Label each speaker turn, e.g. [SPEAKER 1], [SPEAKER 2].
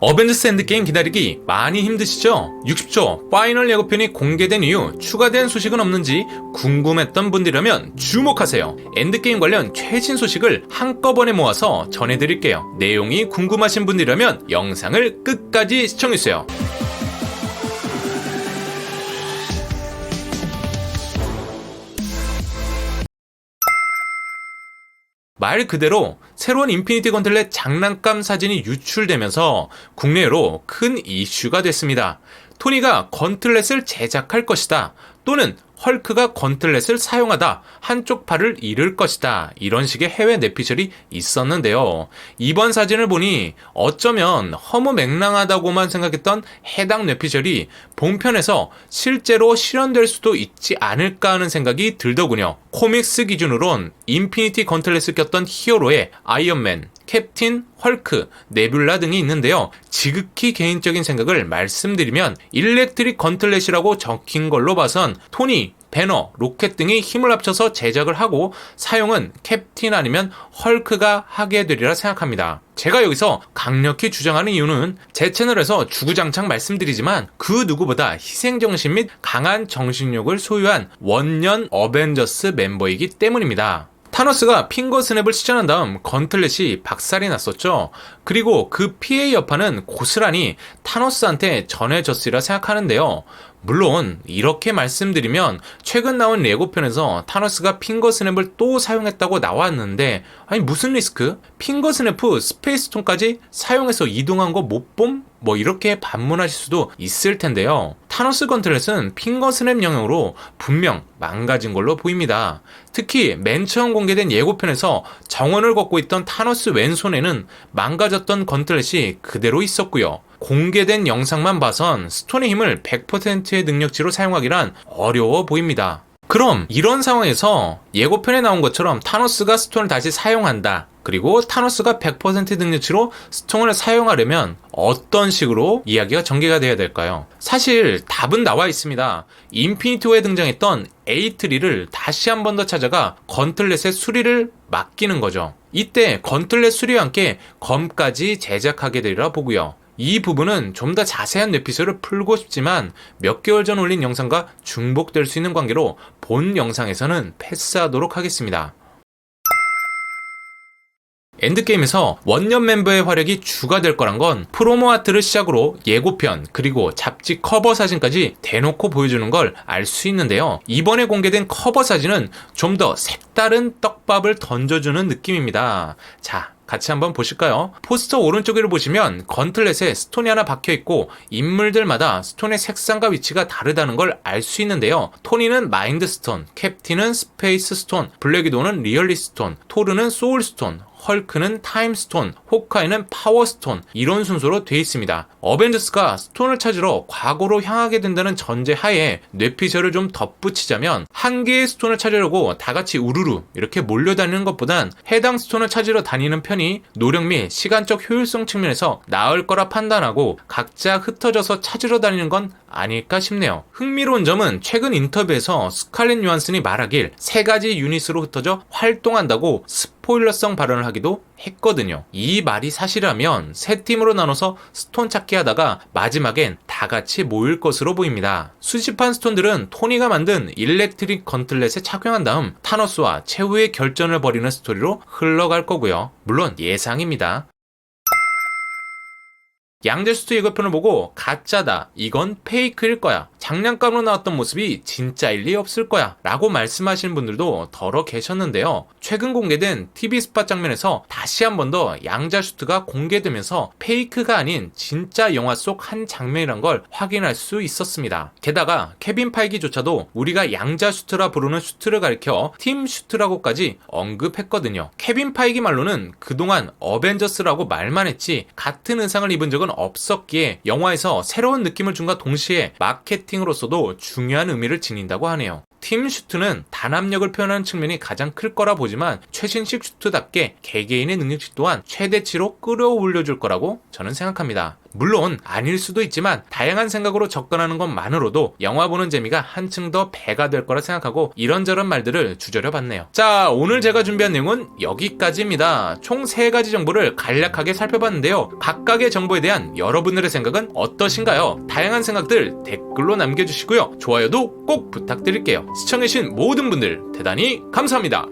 [SPEAKER 1] 어벤져스 엔드게임 기다리기 많이 힘드시죠? 60초 파이널 예고편이 공개된 이후 추가된 소식은 없는지 궁금했던 분들이라면 주목하세요. 엔드게임 관련 최신 소식을 한꺼번에 모아서 전해드릴게요. 내용이 궁금하신 분들이라면 영상을 끝까지 시청해주세요. 말 그대로 새로운 인피니티 건틀렛 장난감 사진이 유출되면서 국내로 큰 이슈가 됐습니다. 토니가 건틀렛을 제작할 것이다. 또는 헐크가 건틀렛을 사용하다 한쪽 팔을 잃을 것이다. 이런 식의 해외 내피셜이 있었는데요. 이번 사진을 보니 어쩌면 허무맹랑하다고만 생각했던 해당 내피셜이 본편에서 실제로 실현될 수도 있지 않을까 하는 생각이 들더군요. 코믹스 기준으론 인피니티 건틀렛을 꼈던 히어로의 아이언맨 캡틴, 헐크, 네뷸라 등이 있는데요. 지극히 개인적인 생각을 말씀드리면 일렉트릭 건틀렛이라고 적힌 걸로 봐선 토니, 배너, 로켓 등이 힘을 합쳐서 제작을 하고 사용은 캡틴 아니면 헐크가 하게 되리라 생각합니다. 제가 여기서 강력히 주장하는 이유는 제 채널에서 주구장창 말씀드리지만 그 누구보다 희생정신 및 강한 정신력을 소유한 원년 어벤져스 멤버이기 때문입니다. 타노스가 핑거 스냅을 시전한 다음 건틀렛이 박살이 났었죠. 그리고 그 피해의 여파는 고스란히 타노스한테 전해졌으리라 생각하는데요. 물론 이렇게 말씀드리면 최근 나온 레고편에서 타노스가 핑거 스냅을 또 사용했다고 나왔는데 아니 무슨 리스크? 핑거 스냅프 스페이스톤까지 사용해서 이동한 거 못 봄? 뭐 이렇게 반문하실 수도 있을 텐데요. 타노스 건틀렛은 핑거 스냅 영역으로 분명 망가진 걸로 보입니다. 특히 맨 처음 공개된 예고편에서 정원을 걷고 있던 타노스 왼손에는 망가졌던 건틀렛이 그대로 있었고요. 공개된 영상만 봐선 스톤의 힘을 100%의 능력치로 사용하기란 어려워 보입니다. 그럼 이런 상황에서 예고편에 나온 것처럼 타노스가 스톤을 다시 사용한다. 그리고 타노스가 100% 능력치로 스톤을 사용하려면 어떤 식으로 이야기가 전개가 돼야 될까요? 사실 답은 나와 있습니다. 인피니티 워에 등장했던 에이트리를 다시 한 번 더 찾아가 건틀렛의 수리를 맡기는 거죠. 이때 건틀렛 수리와 함께 검까지 제작하게 되리라 보고요. 이 부분은 좀 더 자세한 뇌피셜을 풀고 싶지만 몇 개월 전 올린 영상과 중복될 수 있는 관계로 본 영상에서는 패스하도록 하겠습니다. 엔드게임에서 원년 멤버의 활약이 주가 될 거란 건 프로모 아트를 시작으로 예고편 그리고 잡지 커버 사진까지 대놓고 보여주는 걸 알 수 있는데요. 이번에 공개된 커버 사진은 좀 더 색다른 떡밥을 던져주는 느낌입니다. 자, 같이 한번 보실까요? 포스터 오른쪽을 보시면 건틀렛에 스톤이 하나 박혀 있고 인물들마다 스톤의 색상과 위치가 다르다는 걸 알 수 있는데요. 토니는 마인드 스톤, 캡틴은 스페이스 스톤, 블랙이도는 리얼리 스톤, 토르는 소울 스톤, 헐크는 타임 스톤, 호카이는 파워 스톤 이런 순서로 되어 있습니다. 어벤져스가 스톤을 찾으러 과거로 향하게 된다는 전제 하에 뇌피셜을 좀 덧붙이자면 한 개의 스톤을 찾으려고 다 같이 우르르 이렇게 몰려다니는 것보단 해당 스톤을 찾으러 다니는 편이 노력 및 시간적 효율성 측면에서 나을 거라 판단하고 각자 흩어져서 찾으러 다니는 건 아닐까 싶네요. 흥미로운 점은 최근 인터뷰에서 스칼렛 요한슨이 말하길 세 가지 유닛으로 흩어져 활동한다고 스포 일러성 발언을 하기도 했거든요. 이 말이 사실이라면 세 팀으로 나눠서 스톤 찾기 하다가 마지막엔 다 같이 모일 것으로 보입니다. 수집한 스톤들은 토니가 만든 일렉트릭 건틀렛에 착용한 다음 타노스와 최후의 결전을 벌이는 스토리로 흘러갈 거고요. 물론 예상입니다. 양재수트 예고편을 보고 가짜다. 이건 페이크일 거야. 장난감으로 나왔던 모습이 진짜일 리 없을 거야. 라고 말씀하시는 분들도 더러 계셨는데요. 최근 공개된 TV 스팟 장면에서 다시 한 번 더 양자슈트가 공개되면서 페이크가 아닌 진짜 영화 속 한 장면이란 걸 확인할 수 있었습니다. 게다가 케빈 파이기조차도 우리가 양자슈트라 부르는 슈트를 가리켜 팀 슈트라고까지 언급했거든요. 케빈 파이기 말로는 그동안 어벤져스라고 말만 했지 같은 의상을 입은 적은 없었기에 영화에서 새로운 느낌을 준과 동시에 마케팅으로서도 중요한 의미를 지닌다고 하네요. 팀 슈트는 단합력을 표현하는 측면이 가장 클 거라 보지만 최신식 슈트답게 개개인의 능력치 또한 최대치로 끌어올려줄 거라고 저는 생각합니다. 물론 아닐 수도 있지만 다양한 생각으로 접근하는 것만으로도 영화 보는 재미가 한층 더 배가 될 거라 생각하고 이런저런 말들을 주저려 봤네요. 자, 오늘 제가 준비한 내용은 여기까지입니다. 총 3가지 정보를 간략하게 살펴봤는데요. 각각의 정보에 대한 여러분들의 생각은 어떠신가요? 다양한 생각들 댓글로 남겨주시고요. 좋아요도 꼭 부탁드릴게요. 시청해주신 모든 분들 대단히 감사합니다.